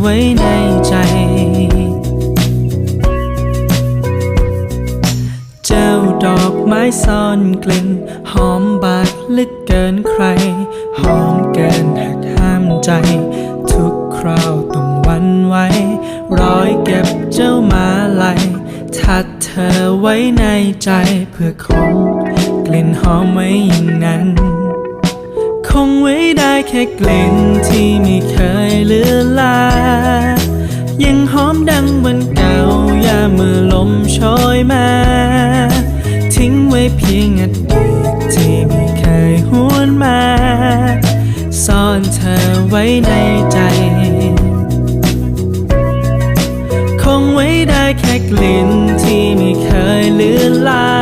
ไว้ในใจ เจ้าดอกไม้ซ่อนกลิ่น หอมบาดลึกเกินใคร หอมเกินหักห้ามใจ ทุกคราวต้องวันไว้ ร้อยเก็บเจ้ามาลายทัดเธอไว้ในใจเพื่อคงกลิ่นหอมไว้อย่างนั้น คงไว้ได้แค่กลิ่นที่ไม่เคยเลือนลา ชอยมา ทิ้งไว้เพียงอดีตที่ไม่เคยหวนมา ซ่อนเธอไว้ในใจ คงไว้ได้แค่กลิ่นที่ไม่เคยเลือนลา